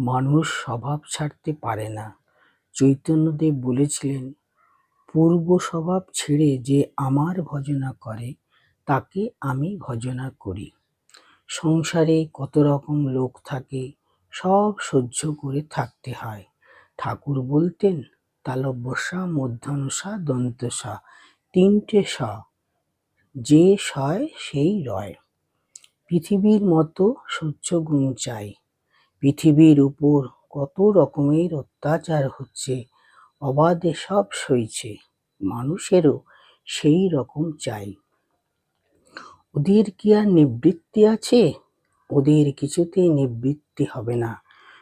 মানুষ স্বভাব ছাড়তে পারে না। চৈতন্যদেব বলেছিলেন, পূর্ব স্বভাব ছেড়ে যে আমার ভজনা করে, তাকে আমি ভজনা করি। সংসারে কত রকম লোক থাকে, সব সহ্য করে থাকতে হয়। ঠাকুর বলতেন, তালব্যসা, মধ্যানুসা, দন্তসা, তিনটে স, যে সয় সেই রয়। পৃথিবীর মতো সহ্য গুণ চাই। পৃথিবীর উপর কত রকমের অত্যাচার হচ্ছে, অবাধে সব সইছে, মানুষেরও সেই রকম চাই। ওদের কি আর নিবৃত্তি আছে? ওদের কিছুতেই নিবৃত্তি হবে না,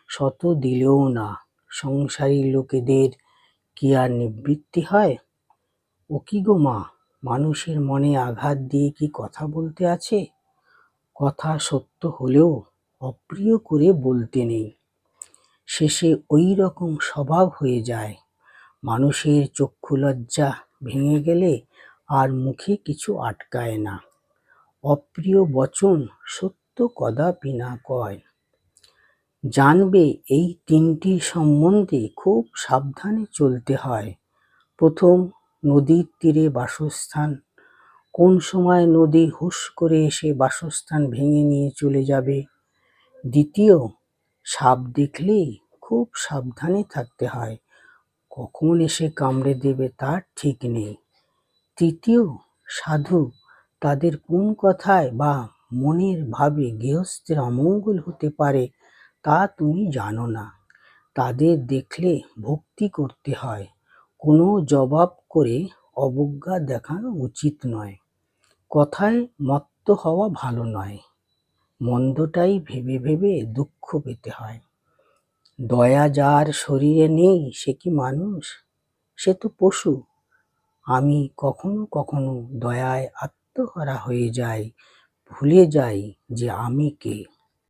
শত দিলেও না, সংসারী লোকেদের কি আর নিবৃত্তি হয়? ও কি গো মা, মানুষের মনে আঘাত দিয়ে কি কথা বলতে আছে? কথা সত্য হলেও অপ্রিয় করে বলতে নেই। শেষে ওই রকম স্বভাব হয়ে যায়। মানুষের চক্ষু লজ্জা ভেঙে গেলে আর মুখে কিছু আটকায় না। অপ্রিয় বচন সত্য কদাপি না কয়। জানবে এই তিনটি সম্বন্ধে খুব সাবধানে চলতে হয়। প্রথম, নদীর তীরে বাসস্থান। কোন সময় নদী হুশ করে এসে বাসস্থান ভেঙে নিয়ে চলে যাবে? দ্বিতীয়, সাপ দেখলেই খুব সাবধানে থাকতে হয়। কখন এসে কামড়ে দেবে তার ঠিক নেই। তৃতীয়, সাধু তাদের কোন কথায় বা মনের ভাবে গৃহস্থের অমঙ্গল হতে পারে তা তুমি জানো না। তাদের দেখলে ভক্তি করতে হয়। কোনো জবাব করে অবজ্ঞা দেখানো উচিত নয়। কথায় মত্ত হওয়া ভালো নয়। মন্দটাই ভেবে ভেবে দুঃখ পেতে হয়। দয়া যার শরীরে নেই, সে কি মানুষ? সে তো পশু। আমি কখনো কখনো দয়ায় আত্মহারা হয়ে যাই, ভুলে যাই যে আমি কে।